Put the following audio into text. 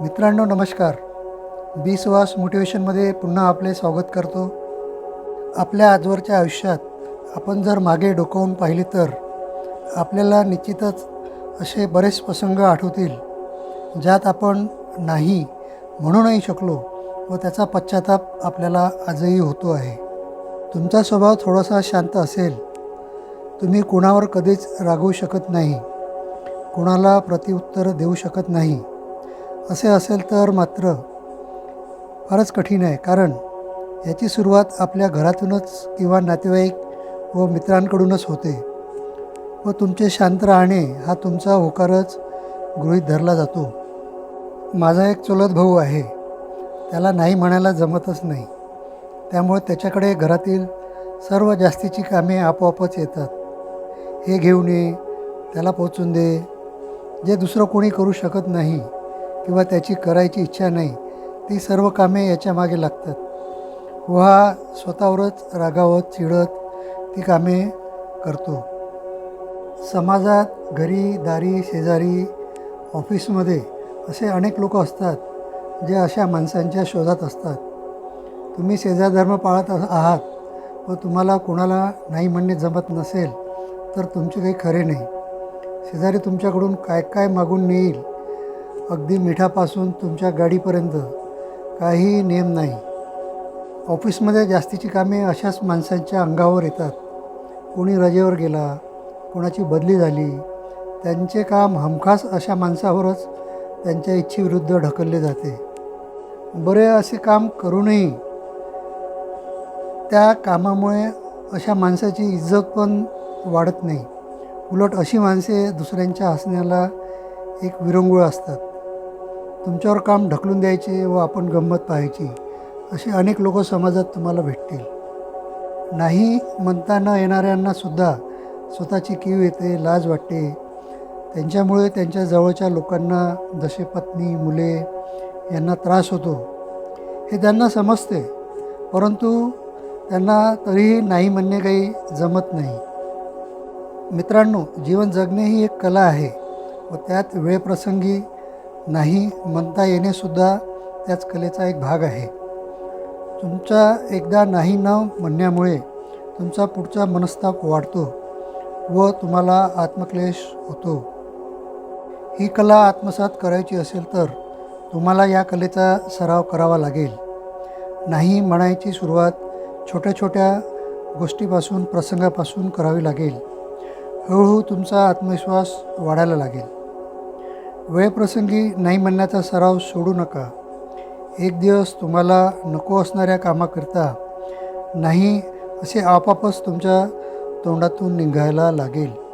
मित्रांनो नमस्कार. बी सुहास मोटिवेशनमध्ये पुन्हा आपले स्वागत करतो. आपल्या आजवरच्या आयुष्यात आपण जर मागे डोकावून पाहिले तर आपल्याला निश्चितच असे बरेच प्रसंग आठवतील ज्यात आपण नाही म्हणूनही शकलो व त्याचा पश्चाताप आपल्याला आजही होतो आहे. तुमचा स्वभाव थोडासा शांत असेल. तुम्ही कुणावर कधीच रागवू शकत नाही. कुणाला प्रतिउत्तर देऊ शकत नाही. असे असेल तर मात्र फारच कठीण आहे. कारण याची सुरुवात आपल्या घरातूनच किंवा नातेवाईक व मित्रांकडूनच होते व तुमचे शांत राहणे हा तुमचा होकारच गृहीत धरला जातो. माझा एक चुलत भाऊ आहे. त्याला नाही म्हणायला जमतच नाही. त्यामुळे त्याच्याकडे घरातील सर्व जास्तीची कामे आपोआपच येतात. हे घेऊन ये त्याला पोचून दे. जे दुसरं कोणी करू शकत नाही किंवा त्याची करायची इच्छा नाही ती सर्व कामे याच्या मागे लागतात. व हा स्वतःवरच रागावत चिडत ती कामे करतो. समाजात घरी दारी शेजारी ऑफिसमध्ये असे अनेक लोक असतात जे अशा माणसांच्या शोधात असतात. तुम्ही शेजारधर्म पाळत आहात व तुम्हाला कोणाला नाही म्हणणे जमत नसेल तर तुमचे काही खरे नाही. शेजारी तुमच्याकडून काय काय मागून नेईल अगदी मिठापासून तुमच्या गाडीपर्यंत काही नेम नाही. ऑफिसमध्ये जास्तीची कामे अशाच माणसांच्या अंगावर येतात. कोणी रजेवर गेला कोणाची बदली झाली त्यांचे काम हमखास अशा माणसावरच त्यांच्या इच्छेविरुद्ध ढकलले जाते. बरे असे काम करूनही त्या कामामुळे अशा माणसाची इज्जत पण वाढत नाही. उलट अशी माणसे दुसऱ्यांच्या हसण्याला एक विरंगुळ असतात. तुमच्यावर काम ढकलून द्यायचे व आपण गंमत पाहायची असे अनेक लोक समाजात तुम्हाला भेटतील. नाही म्हणता न येणाऱ्यांनासुद्धा स्वतःची कीव येते लाज वाटते. त्यांच्यामुळे त्यांच्या जवळच्या लोकांना जसे पत्नी मुले यांना त्रास होतो. हे त्यांना समजते परंतु त्यांना तरीही नाही म्हणणे काही जमत नाही. मित्रांनो जीवन जगणे ही एक कला आहे व त्यात वेळप्रसंगी नाही म्हणता येणेसुद्धा त्याच कलेचा एक भाग आहे. तुमचा एकदा नाही न म्हणण्यामुळे तुमचा पुढचा मनस्ताप वाढतो व तुम्हाला आत्मक्लेश होतो. ही कला आत्मसात करायची असेल तर तुम्हाला या कलेचा सराव करावा लागेल. नाही म्हणायची सुरुवात छोट्या छोट्या गोष्टीपासून प्रसंगापासून करावी लागेल. हळूहळू तुमचा आत्मविश्वास वाढायला लागेल. वेळप्रसंगी नाही म्हणण्याचा सराव सोडू नका. एक दिवस तुम्हाला नको असणाऱ्या कामाकरिता नाही असे आपापच तुमच्या तोंडातून निघायला लागेल.